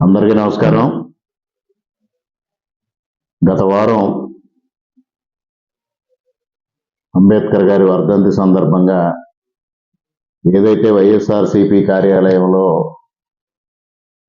అందరికీ నమస్కారం. గత వారం అంబేద్కర్ గారి వర్ధంతి సందర్భంగా ఏదైతే వైఎస్ఆర్సిపి కార్యాలయంలో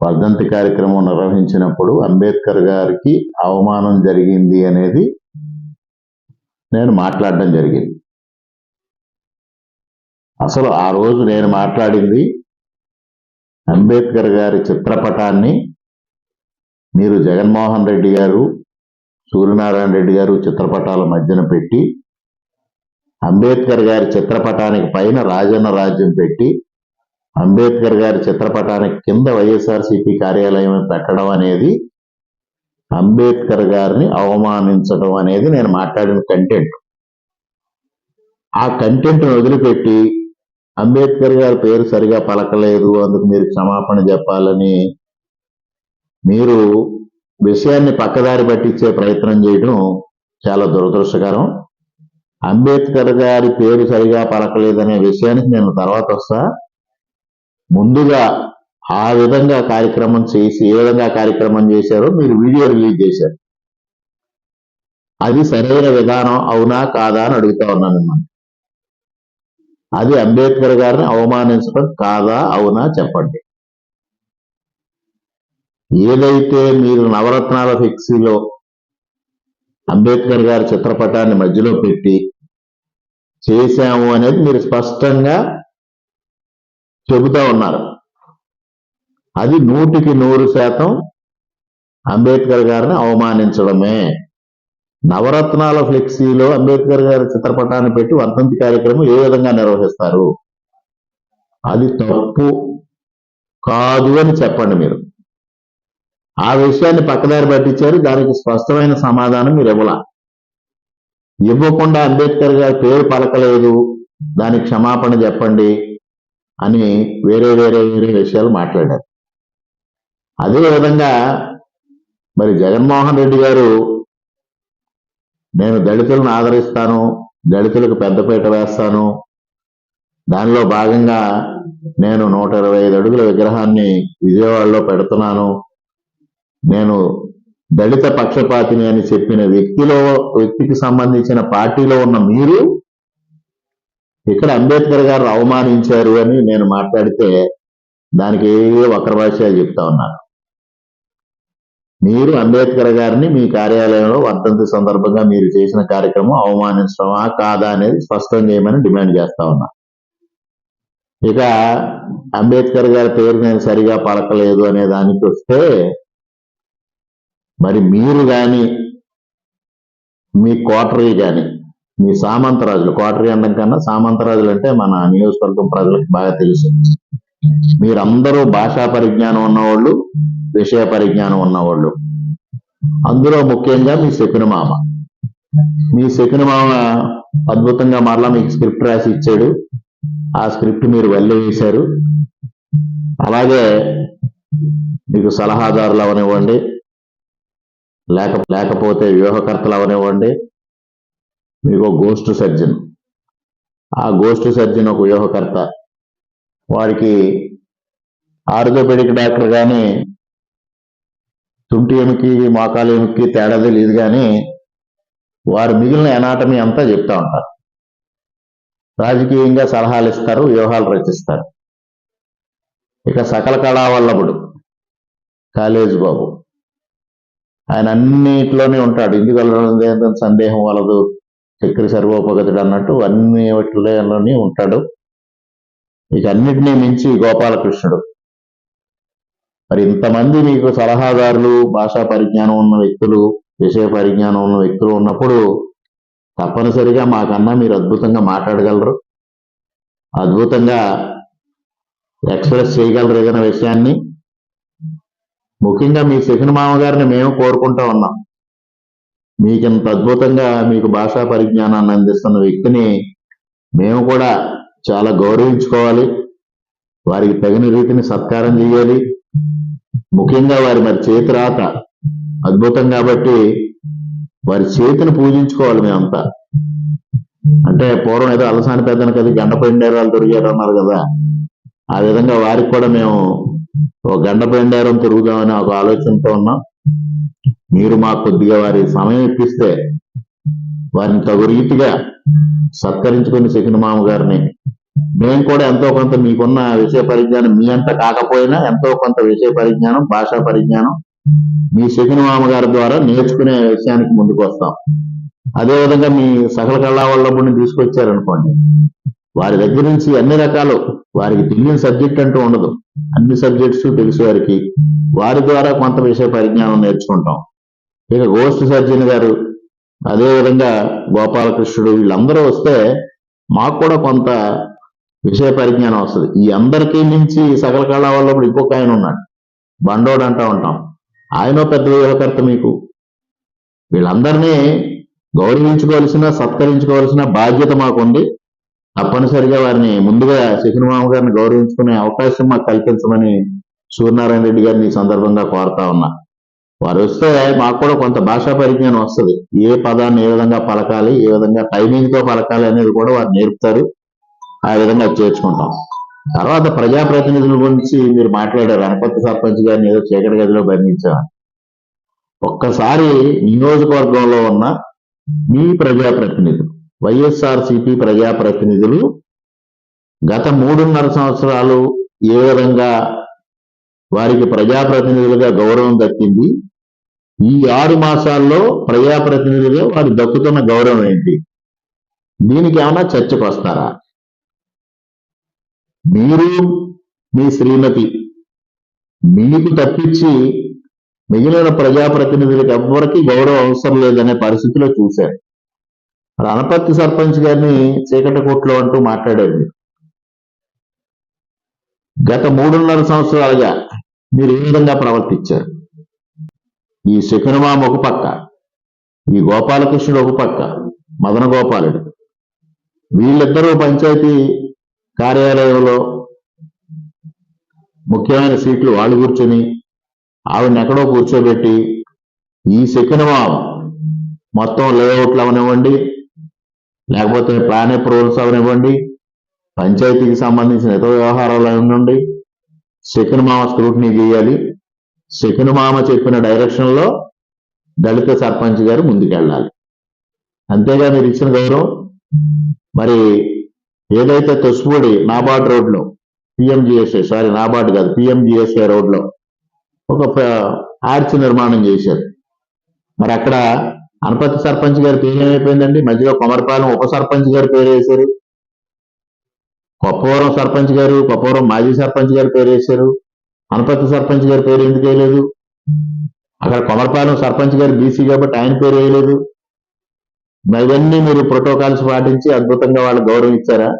వర్ధంతి కార్యక్రమం నిర్వహించినప్పుడు అంబేద్కర్ గారికి అవమానం జరిగింది అనేది నేను మాట్లాడడం జరిగింది. అసలు ఆ రోజు నేను మాట్లాడింది అంబేద్కర్ గారి చిత్రపటాన్ని మీరు జగన్మోహన్ రెడ్డి గారు సూర్యనారాయణ రెడ్డి గారు చిత్రపటాల మధ్యన పెట్టి అంబేద్కర్ గారి చిత్రపటానికి పైన రాజన్న రాజ్యం పెట్టి అంబేద్కర్ గారి చిత్రపటానికి కింద వైఎస్ఆర్సీపీ కార్యాలయం పెట్టడం అనేది అంబేద్కర్ గారిని అవమానించడం అనేది నేను మాట్లాడిన కంటెంట్ ఆ కంటెంట్ వదిలిపెట్టి అంబేద్కర్ గారి పేరు సరిగా పలకలేదు అందుకు మీరు క్షమాపణ చెప్పాలని మీరు విషయాన్ని పక్కదారి పట్టించే ప్రయత్నం చేయడం చాలా దురదృష్టకరం. అంబేద్కర్ గారి పేరు సరిగా పలకలేదనే విషయానికి నేను తర్వాత వస్తా. ముందుగా ఆ విధంగా కార్యక్రమం చేసి ఏ విధంగా కార్యక్రమం చేశారో మీరు వీడియో రిలీజ్ చేశారు. అది సరైన విధానం అవునా కాదా అని అడుగుతా ఉన్నాను మిమ్మల్ని అది అంబేద్కర్ గారిని అవమానించడం కాదా? అవునా? చెప్పండి. ఏదైతే మీరు నవరత్నాల ఫిక్సీలో అంబేద్కర్ గారి చిత్రపటాన్ని మధ్యలో పెట్టి చేశాము అనేది మీరు స్పష్టంగా చెబుతా ఉన్నారు. అది నూటికి నూరు శాతం అంబేద్కర్ గారిని అవమానించడమే. నవరత్నాల ఫ్లెక్సీలో అంబేద్కర్ గారి చిత్రపటాన్ని పెట్టి వర్ధంతి కార్యక్రమం ఏ విధంగా నిర్వహిస్తారు? అది తప్పు కాదు అని చెప్పండి మీరు. ఆ విషయాన్ని పక్కదారి పట్టించారు. దానికి స్పష్టమైన సమాధానం మీరు ఇవ్వాల. ఇవ్వకుండా అంబేద్కర్ గారి పేరు పలకలేదు. దానికి క్షమాపణ చెప్పండి అని వేరే వేరే వేరే విషయాలు మాట్లాడారు. అదే విధంగా మరి జగన్మోహన్ రెడ్డి గారు నేను దళితులను ఆదరిస్తాను దళితులకు పెద్దపీట వేస్తాను. దానిలో భాగంగా నేను నూట ఇరవై ఐదు అడుగుల విగ్రహాన్ని విజయవాడలో పెడుతున్నాను. నేను దళిత పక్షపాతిని అని చెప్పిన వ్యక్తిలో వ్యక్తికి సంబంధించిన పార్టీలో ఉన్న మీరు ఇక్కడ అంబేద్కర్ గారు అవమానించారు అని నేను మాట్లాడితే దానికి ఏ వక్ర చెప్తా ఉన్నాను. మీరు అంబేద్కర్ గారిని మీ కార్యాలయంలో వర్ధంతి సందర్భంగా మీరు చేసిన కార్యక్రమం అవమానించడమా కాదా అనేది స్పష్టం చేయమని డిమాండ్ చేస్తా ఉన్నా. ఇక అంబేద్కర్ గారి పేరు నేను సరిగా పలకలేదు అనే దానికి వస్తే మరి మీరు కానీ మీ కోటరీ కానీ మీ సామంతరాజులు కోటరీ అనడం కన్నా సామంతరాజులు అంటే మన నియోజకవర్గం ప్రజలకు బాగా తెలుసు. మీరందరూ భాషా పరిజ్ఞానం ఉన్నవాళ్ళు విషయ పరిజ్ఞానం ఉన్నవాళ్ళు. అందులో ముఖ్యంగా మీ శకునమామ. మీ శకునమామ అద్భుతంగా మరలా మీకు స్క్రిప్ట్ రాసి ఇచ్చాడు. ఆ స్క్రిప్ట్ మీరు వెళ్ళవేశారు అలాగే మీకు సలహాదారులు అవనివ్వండి లేక లేకపోతే వ్యూహకర్తలు అవనివ్వండి. మీకు గోస్ట్ సర్జన్ ఆ గోస్ట్ సర్జన్ ఒక వ్యూహకర్త. వారికి ఆర్థోపెడిక్ డాక్టర్ కానీ తుంటి ఎముకి మోకాలు ఎముకి తేడా తెలియదు కానీ వారు మిగిలిన ఎనాటమీ అంతా చెప్తా ఉంటారు. రాజకీయంగా సలహాలు ఇస్తారు వ్యూహాలు రచిస్తారు. ఇక సకల కళావల్లభుడు కాలేజ్ బాబు. ఆయన అన్నిట్లోనే ఉంటాడు. ఇందుకు వెళ్ళడం సందేహం వలదు? చక్కెర సర్వోపగతుడు అన్నట్టు అన్ని వాటిలోనే ఉంటాడు. వీటన్నిటినీ అన్నిటినీ మించి గోపాలకృష్ణుడు. మరి ఇంతమంది మీకు సలహాదారులు భాషా పరిజ్ఞానం ఉన్న వ్యక్తులు విషయ పరిజ్ఞానం ఉన్న వ్యక్తులు ఉన్నప్పుడు తప్పనిసరిగా మాకన్నా మీరు అద్భుతంగా మాట్లాడగలరు. అద్భుతంగా ఎక్స్ప్రెస్ చేయగలరు ఏదైనా విషయాన్ని. ముఖ్యంగా మీ శకున మామగారిని మేము కోరుకుంటా ఉన్నాం. మీకు ఇంత అద్భుతంగా మీకు భాషా పరిజ్ఞానాన్ని అందిస్తున్న వ్యక్తిని మేము కూడా చాలా గౌరవించుకోవాలి. వారికి తగిన రీతిని సత్కారం చేయాలి. ముఖ్యంగా వారి మరి చేతి రాత అద్భుతం కాబట్టి వారి చేతిని పూజించుకోవాలి మేమంతా అంటే పూర్వం ఏదో అలసాని పెద్దను కదా గండ పెండేరాలు దొరికారు అన్నారు కదా. ఆ విధంగా వారికి కూడా మేము ఒక గండపెండేరం తిరుగుదామని ఒక ఆలోచనతో ఉన్నాం. మీరు మాకు కొద్దిగా వారి సమయం ఇప్పిస్తే వారిని తగు రీతిగా సత్కరించుకుని శకిన మామ గారిని మేము కూడా ఎంతో కొంత మీకున్న విషయ పరిజ్ఞానం మీ అంత కాకపోయినా ఎంతో కొంత విషయ పరిజ్ఞానం భాషా పరిజ్ఞానం మీ శకిన మామగారి ద్వారా నేర్చుకునే విషయానికి ముందుకు వస్తాం. అదేవిధంగా మీ సకల వాళ్ళప్పుడు తీసుకొచ్చారనుకోండి. వారి దగ్గర నుంచి అన్ని రకాలు వారికి తెలియని సబ్జెక్ట్ అంటూ ఉండదు. అన్ని సబ్జెక్ట్స్ తెలిసి వారికి. వారి ద్వారా కొంత విషయ పరిజ్ఞానం నేర్చుకుంటాం. ఇక గోస్ట్ సర్జన్ గారు అదేవిధంగా గోపాలకృష్ణుడు వీళ్ళందరూ వస్తే మాకు కూడా కొంత విషయ పరిజ్ఞానం వస్తుంది. ఈ అందరికీ మించి సకల కళా వాళ్ళప్పుడు ఇంకొక ఆయన ఉన్నాడు. బండోడు అంటా ఉంటాం. ఆయన పెద్ద వ్యూహకర్త మీకు. వీళ్ళందరినీ గౌరవించుకోవాల్సిన సత్కరించుకోవాల్సిన బాధ్యత మాకుంది. తప్పనిసరిగా వారిని ముందుగా శకునమామ గారిని గౌరవించుకునే అవకాశం మాకు కల్పించమని సూర్యనారాయణ రెడ్డి గారిని ఈ సందర్భంగా కోరుతా ఉన్నా. వారు వస్తే మాకు కూడా కొంత భాషా పరిజ్ఞానం వస్తుంది. ఏ పదాన్ని ఏ విధంగా పలకాలి ఏ విధంగా టైమింగ్తో పలకాలి అనేది కూడా వారు నేర్పుతారు. ఆ విధంగా చేర్చుకుంటాం. తర్వాత ప్రజాప్రతినిధుల గురించి మీరు మాట్లాడారు. అనపత్తి సర్పంచ్ గారిని ఏదో చీకటి గదిలో బంధించారు. ఒక్కసారి నియోజకవర్గంలో ఉన్న మీ ప్రజాప్రతినిధులు వైఎస్ఆర్ సిపి ప్రజాప్రతినిధులు గత మూడున్నర సంవత్సరాలు ఏ విధంగా వారికి ప్రజాప్రతినిధులుగా గౌరవం దక్కింది? ఈ ఆరు మాసాల్లో ప్రజాప్రతినిధులుగా వారు దక్కుతున్న గౌరవం ఏంటి? దీనికి ఏమైనా చర్చకు వస్తారా? మీరు మీ శ్రీమతి మీకు తప్పించి మిగిలిన ప్రజాప్రతినిధులకు ఎవ్వరికీ గౌరవం అవసరం లేదనే పరిస్థితిలో చూశారు. మరి సర్పంచ్ గారిని చీకటి కోట్లో అంటూ మాట్లాడారు గత మూడున్నర సంవత్సరాలుగా మీరు ఏ విధంగా ప్రవర్తించారు? ఈ శకునమామ ఒక పక్క ఈ గోపాలకృష్ణుడు ఒక పక్క మదన గోపాలుడు వీళ్ళిద్దరూ పంచాయతీ కార్యాలయంలో ముఖ్యమైన సీట్లు వాళ్ళు కూర్చొని ఆవిడని ఎక్కడో కూర్చోబెట్టి ఈ శకునమామ మొత్తం లేఅవుట్లు అవనివ్వండి లేకపోతే ప్లాన్ అప్రూవల్స్ అవనివ్వండి పంచాయతీకి సంబంధించిన ఇతర వ్యవహారాలు అవనివ్వండి శకున మామ స్క్రూటినీ చేయాలి శకున మామ చెప్పిన డైరెక్షన్లో దళిత సర్పంచ్ గారు ముందుకెళ్ళాలి. అంతేగా మీరు ఇచ్చిన గౌరవం? మరి ఏదైతే తొసుపూడి నాబార్డ్ రోడ్లో పిఎంజిఎస్ఏ సారీ నాబార్డ్ కాదు పిఎంజిఎస్ఏ రోడ్లో ఒక ఆర్చ్ నిర్మాణం చేశారు. మరి అక్కడ అనపతి సర్పంచ్ గారి పేరు ఏమైపోయిందండి? మధ్యలో కొమరపాలెం ఉప సర్పంచ్ గారి పేరు వేశారు. కొప్పవరం సర్పంచ్ గారు కొప్పవరం మాజీ సర్పంచ్ గారి పేరు వేశారు. అనపతి సర్పంచ్ గారి పేరు ఎందుకు వేయలేదు? అక్కడ కొమరపాలెం సర్పంచ్ గారు బీసీ కాబట్టి ఆయన పేరు వేయలేదు. ఇవన్నీ మీరు ప్రోటోకాల్స్ పాటించి అద్భుతంగా వాళ్ళు గౌరవం ఇచ్చారా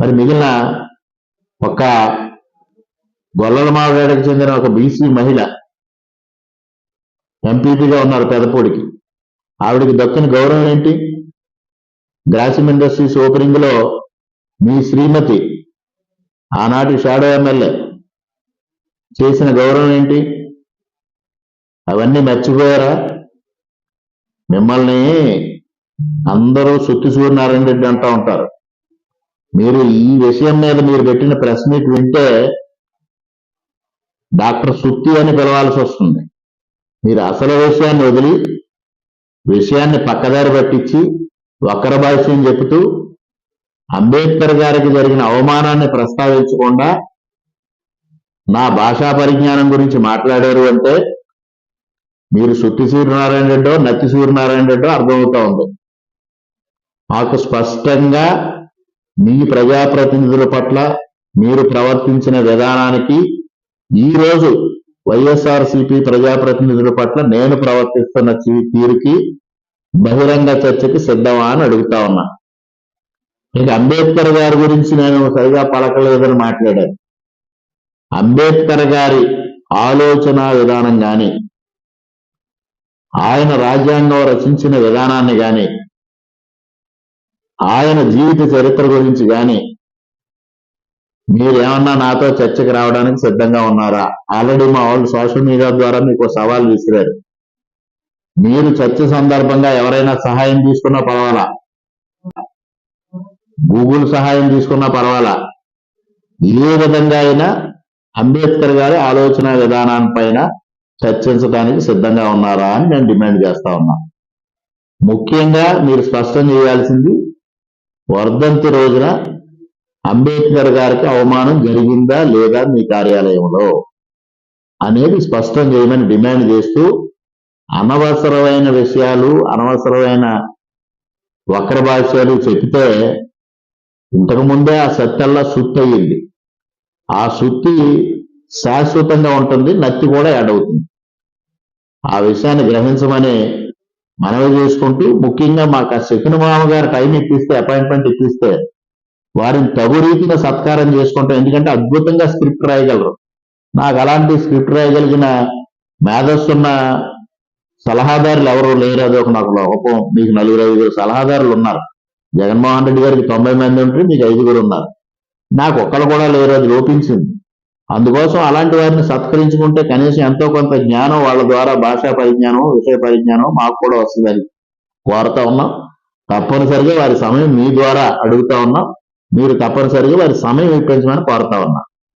మరి మిగిలిన ఒక గొల్లల మావిడాడికి చెందిన ఒక బీసీ మహిళ ఎంపీపీగా ఉన్నారు పెదపూడికి. ఆవిడకి దక్కిన గౌరవం ఏంటి? గ్రాసిమ్ ఇండస్ట్రీస్ ఓపెనింగ్లో మీ శ్రీమతి ఆనాటి షాడో ఎమ్మెల్యే చేసిన గౌరవం ఏంటి? అవన్నీ మర్చిపోయారా? మిమ్మల్ని అందరూ సుత్తి సూర్యనారాయణ రెడ్డి అంటూ ఉంటారు. మీరు ఈ విషయం మీద మీరు పెట్టిన ప్రెస్ మీట్ వింటే డాక్టర్ సుత్తి అని పిలవాల్సి వస్తుంది. మీరు అసలు విషయాన్ని వదిలి విషయాన్ని పక్కదారి పట్టించి వక్ర భాష్యం చెబుతూ అంబేద్కర్ గారికి జరిగిన అవమానాన్ని ప్రస్తావించకుండా నా భాషా పరిజ్ఞానం గురించి మాట్లాడారు అంటే మీరు సుత్తి సూర్యనారాయణ రెడ్డో నత్తి సూర్యనారాయణ రెడ్డో అర్థమవుతా ఉంది. మాకు స్పష్టంగా మీ ప్రజాప్రతినిధుల పట్ల మీరు ప్రవర్తించిన విధానానికి ఈ రోజు ప్రజాప్రతినిధుల పట్ల నేను ప్రవర్తిస్తున్న తీరుకి బహిరంగ చర్చకి సిద్ధమా అని అడుగుతా ఉన్నా. ఇక అంబేద్కర్ గారి గురించి నేను సరిగా పలకలేదని మాట్లాడాను. అంబేద్కర్ గారి ఆలోచన విధానం గాని ఆయన రాజ్యాంగం రచించిన విధానాన్ని గాని ఆయన జీవిత చరిత్ర గురించి గాని మీరేమన్నా నాతో చర్చకు రావడానికి సిద్ధంగా ఉన్నారా? ఆల్రెడీ మా వాళ్ళు సోషల్ మీడియా ద్వారా మీకు సవాల్ విసిరారు. మీరు చర్చ సందర్భంగా ఎవరైనా సహాయం తీసుకున్నా పర్వాలా? గూగుల్ సహాయం తీసుకున్నా పర్వాలా? ఏ విధంగా అయినా అంబేద్కర్ గారి ఆలోచన విధానాన్పైన చర్చించడానికి సిద్ధంగా ఉన్నారా అని నేను డిమాండ్ చేస్తా ఉన్నా. ముఖ్యంగా మీరు స్పష్టం చేయాల్సింది వర్ధంతి రోజున అంబేద్కర్ గారికి అవమానం జరిగిందా లేదా మీ కార్యాలయంలో అనేది స్పష్టం చేయమని డిమాండ్ చేస్తూ అనవసరమైన విషయాలు అనవసరమైన వక్ర భాష్యాలు చెప్తే ఇంతకు ముందే ఆ సత్తల్లా సుత్తి అయ్యింది. ఆ సుత్తి శాశ్వతంగా ఉంటుంది నత్తి కూడా యాడ్ అవుతుంది. ఆ విషయాన్ని గ్రహించమని మనవి చేసుకుంటూ ముఖ్యంగా మాకు ఆ శకుని మామ గారు టైం ఇప్పిస్తే అపాయింట్మెంట్ ఇప్పిస్తే వారిని తగు రీతిగా సత్కారం చేసుకుంటాం. ఎందుకంటే అద్భుతంగా స్క్రిప్ట్ రాయగలరు. నాకు అలాంటి స్క్రిప్ట్ రాయగలిగిన మేధస్సున్న సలహాదారులు ఎవరు లేరు. అది ఒక నాకు లోపం. మీకు నలుగురు ఐదుగురు సలహాదారులు ఉన్నారు. జగన్మోహన్ రెడ్డి గారికి తొంభై మంది ఉంటే మీకు ఐదుగురు ఉన్నారు. నాకు ఒక్కరు కూడా లేరు. అది లోపించింది. అందుకోసం అలాంటి వారిని సత్కరించుకుంటే కనీసం ఎంతో కొంత జ్ఞానం వాళ్ళ ద్వారా భాషా పరిజ్ఞానం విషయ పరిజ్ఞానం మాకు కూడా వస్తుందని కోరుతా ఉన్నాం. తప్పనిసరిగా వారి సమయం మీ ద్వారా అడుగుతా ఉన్నాం. మీరు తప్పనిసరిగా వారి సమయం ఇప్పించమని కోరుతా ఉన్నాం.